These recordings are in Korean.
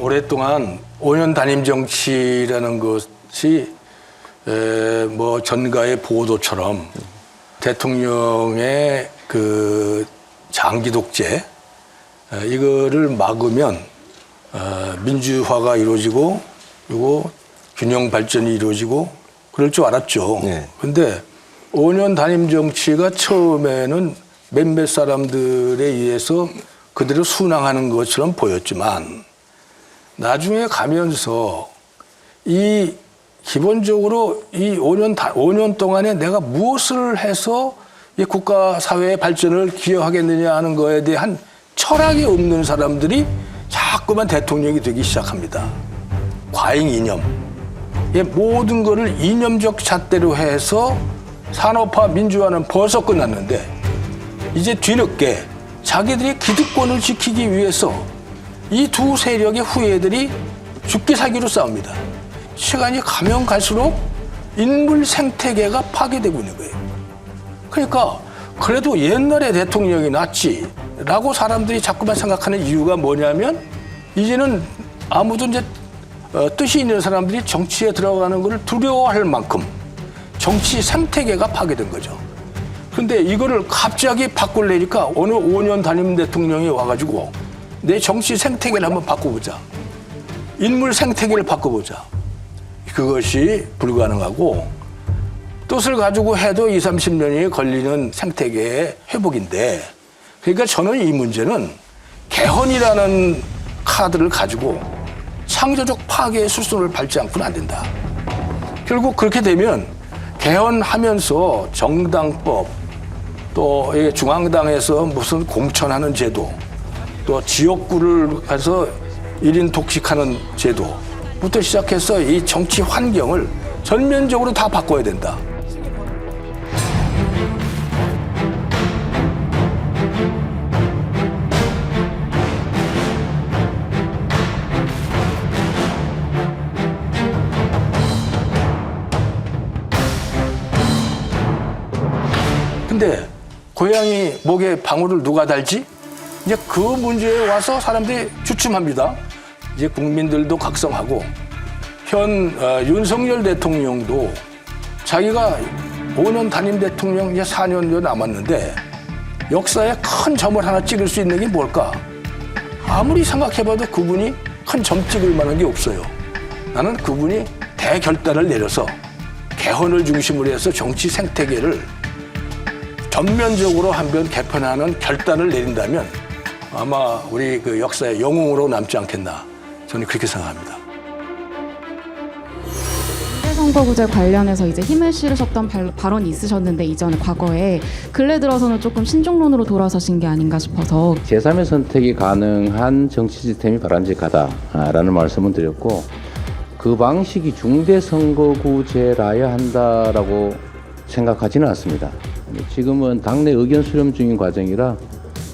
오랫동안 5년 단임 정치라는 것이 에, 뭐 전가의 보도처럼 대통령의 그 장기 독재 에, 이거를 막으면 어, 민주화가 이루어지고 그리고 균형 발전이 이루어지고 그럴 줄 알았죠. 네. 근데 5년 단임 정치가 처음에는 몇몇 사람들에 의해서 그대로 순항하는 것처럼 보였지만 나중에 가면서 이 기본적으로 이 5년, 다- 5년 동안에 내가 무엇을 해서 이 국가 사회의 발전을 기여하겠느냐 하는 거에 대한 철학이 없는 사람들이 자꾸만 대통령이 되기 시작합니다. 과잉 이념. 이 모든 거를 이념적 잣대로 해서 산업화 민주화는 벌써 끝났는데 이제 뒤늦게 자기들이 기득권을 지키기 위해서 이 두 세력의 후예들이 죽기 살기로 싸웁니다. 시간이 가면 갈수록 인물 생태계가 파괴되고 있는 거예요. 그러니까 그래도 옛날에 대통령이 낫지라고 사람들이 자꾸만 생각하는 이유가 뭐냐면 이제는 아무도 이제 어, 뜻이 있는 사람들이 정치에 들어가는 것을 두려워할 만큼 정치 생태계가 파괴된 거죠. 근데 이거를 갑자기 바꾸려니까 어느 5년 단임 대통령이 와가지고 내 정치 생태계를 한번 바꿔보자. 인물 생태계를 바꿔보자. 그것이 불가능하고 뜻을 가지고 해도 2, 30년이 걸리는 생태계의 회복인데 그러니까 저는 이 문제는 개헌이라는 카드를 가지고 창조적 파괴의 수순을 밟지 않고는 안 된다. 결국 그렇게 되면 개헌하면서 정당법 또 중앙당에서 무슨 공천하는 제도 또 지역구를 가서 일인 독식하는 제도부터 시작해서 이 정치 환경을 전면적으로 다 바꿔야 된다. 근데 고양이 목에 방울을 누가 달지? 이제 그 문제에 와서 사람들이 주춤합니다. 이제 국민들도 각성하고 현 어, 윤석열 대통령도 자기가 5년 단임 대통령 이제 4년여 남았는데 역사에 큰 점을 하나 찍을 수 있는 게 뭘까? 아무리 생각해봐도 그분이 큰 점 찍을 만한 게 없어요. 나는 그분이 대결단을 내려서 개헌을 중심으로 해서 정치 생태계를 전면적으로 한번 개편하는 결단을 내린다면 아마 우리 그 역사의 영웅으로 남지 않겠나 저는 그렇게 생각합니다. 선거구제 관련해서 이제 힘을 실으셨던 발- 발언이 있으셨는데 이전에 과거에 근래 들어서는 조금 신중론으로 돌아서신 게 아닌가 싶어서 제3의 선택이 가능한 정치 시스템이 바람직하다라는 말씀을 드렸고 그 방식이 중대 선거구제라야 한다라고 생각하지는 않습니다. 지금은 당내 의견 수렴 중인 과정이라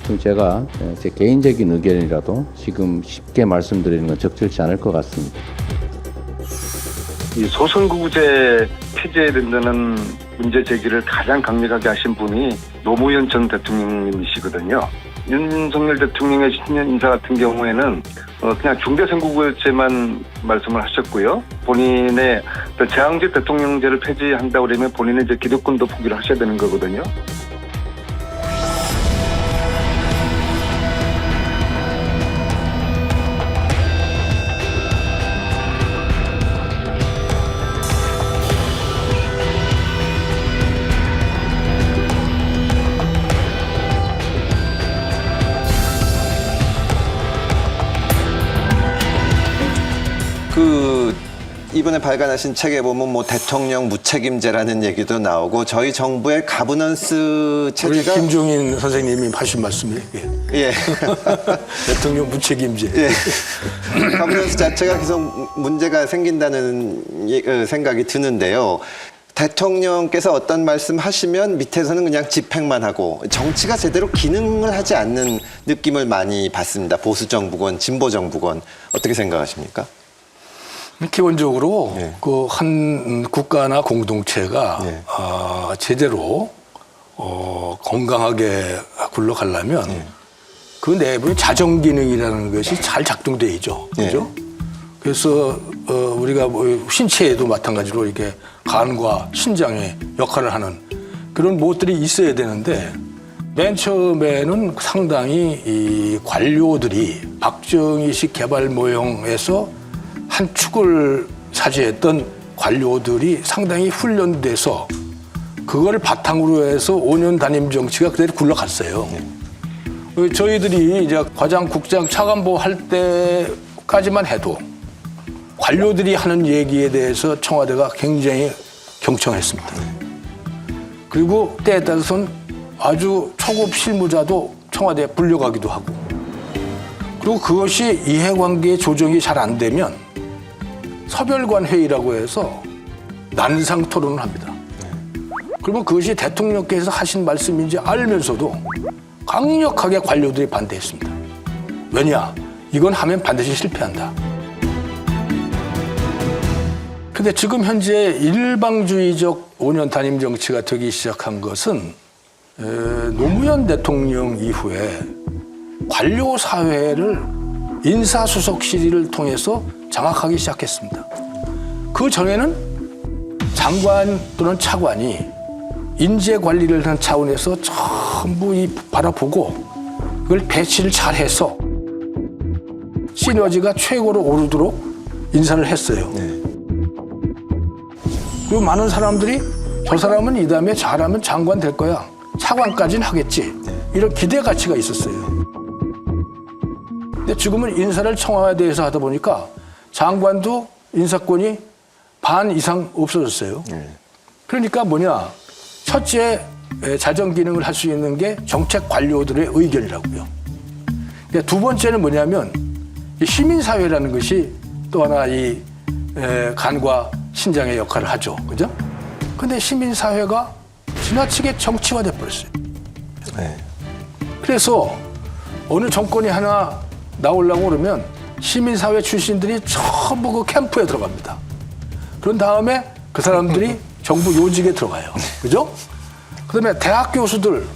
좀 제가 제 개인적인 의견이라도 지금 쉽게 말씀드리는 건 적절치 않을 것 같습니다. 이 소선거구제 폐지해야 된다는 문제 제기를 가장 강력하게 하신 분이 노무현 전 대통령님이시거든요. 윤석열 대통령의 신년 인사 같은 경우에는 어, 그냥 중대선거구제만 말씀을 하셨고요. 본인의 그 제왕제 대통령제를 폐지한다고 그러면 본인의 이제 기득권도 포기를 하셔야 되는 거거든요. 이번에 발간하신 책에 보면 뭐 대통령 무책임제라는 얘기도 나오고 저희 정부의 가버넌스 체제가 김종인 선생님이 하신 말씀이 예. 예. 대통령 무책임제. 예. 가버넌스 자체가 계속 문제가 생긴다는 예- 어, 생각이 드는데요. 대통령께서 어떤 말씀 하시면 밑에서는 그냥 집행만 하고 정치가 제대로 기능을 하지 않는 느낌을 많이 받습니다. 보수 정부건 진보 정부건 어떻게 생각하십니까? 기본적으로 예. 그한 국가나 공동체가 예. 어, 제대로 어, 건강하게 굴러가려면 예. 그 내부에 자정 기능이라는 것이 잘 작동돼 있죠. 예. 그죠? 그래서 어, 우리가 뭐 신체에도 마찬가지로 이렇게 간과 신장의 역할을 하는 그런 무엇들이 있어야 되는데 맨 처음에는 상당히 이 관료들이 박정희식 개발 모형에서 한 축을 차지했던 관료들이 상당히 훈련돼서 그걸 바탕으로 해서 5년 단임 정치가 그대로 굴러갔어요. 어, 저희들이 이제 과장, 국장, 차관보 할 때까지만 해도 관료들이 하는 얘기에 대해서 청와대가 굉장히 경청했습니다. 그리고 때에 따라서는 아주 초급 실무자도 청와대에 불려가기도 하고 그리고 그것이 이해관계 조정이 잘 안 되면 서별관 회의라고 해서 난상 토론을 합니다. 그리고 그것이 대통령께서 하신 말씀인지 알면서도 강력하게 관료들이 반대했습니다. 왜냐? 이건 하면 반드시 실패한다. 근데 지금 현재 일방주의적 5년 단임 정치가 되기 시작한 것은 에, 노무현 대통령 이후에 관료 사회를 인사수석실을 통해서 장악하기 시작했습니다. 그 전에는 장관 또는 차관이 인재 관리를 하는 차원에서 전부 이 바라보고 그걸 배치를 잘 해서 시너지가 최고로 오르도록 인사를 했어요. 그리고 많은 사람들이 저 사람은 이 다음에 잘하면 장관 될 거야. 차관까지는 하겠지. 이런 기대 가치가 있었어요. 근데 지금은 인사를 청와대에서 하다 보니까 장관도 인사권이 반 이상 없어졌어요. 그러니까 뭐냐. 첫째 에, 자정 기능을 할 수 있는 게 정책 관료들의 의견이라고요. 근데 두 번째는 뭐냐면 이 시민 사회라는 것이 또 하나 이 에, 간과 신장의 역할을 하죠. 그죠? 근데 시민 사회가 지나치게 정치화돼 버렸어요. 네. 그래서 어느 정권이 하나 나오려고 그러면 시민사회 출신들이 전부 그 캠프에 들어갑니다. 그런 다음에 그 사람들이 정부 요직에 들어가요. 그죠? 그 다음에 대학 교수들,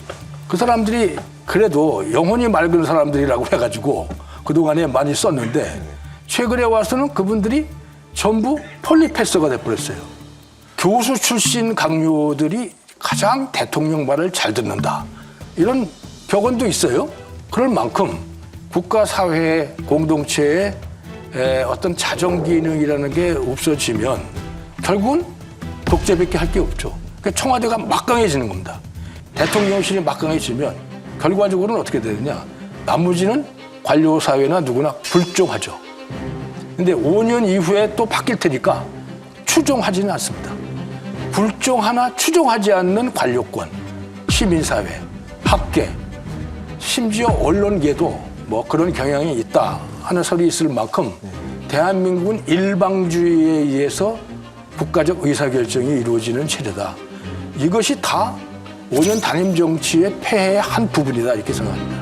그 사람들이 그래도 영혼이 맑은 사람들이라고 해가지고 그동안에 많이 썼는데 최근에 와서는 그분들이 전부 폴리패서가 돼버렸어요. 교수 출신 강요들이 가장 대통령 말을 잘 듣는다. 이런 격언도 있어요. 그럴 만큼 국가 사회 공동체의 에, 어떤 자정 기능이라는 게 없어지면 결국은 독재밖에 할 게 없죠. 그러니까 청와대가 막강해지는 겁니다. 대통령실이 막강해지면 결과적으로는 어떻게 되느냐? 나머지는 관료 사회나 누구나 불종하죠. 근데 5년 이후에 또 바뀔 테니까 추종하지는 않습니다. 불종하나 추종하지 않는 관료권, 시민사회, 학계, 심지어 언론계도 뭐 그런 경향이 있다 하는 설이 있을 만큼 대한민국은 일방주의에 의해서 국가적 의사결정이 이루어지는 체제다. 이것이 다 5년 단임 정치의 폐해의 한 부분이다 이렇게 생각합니다.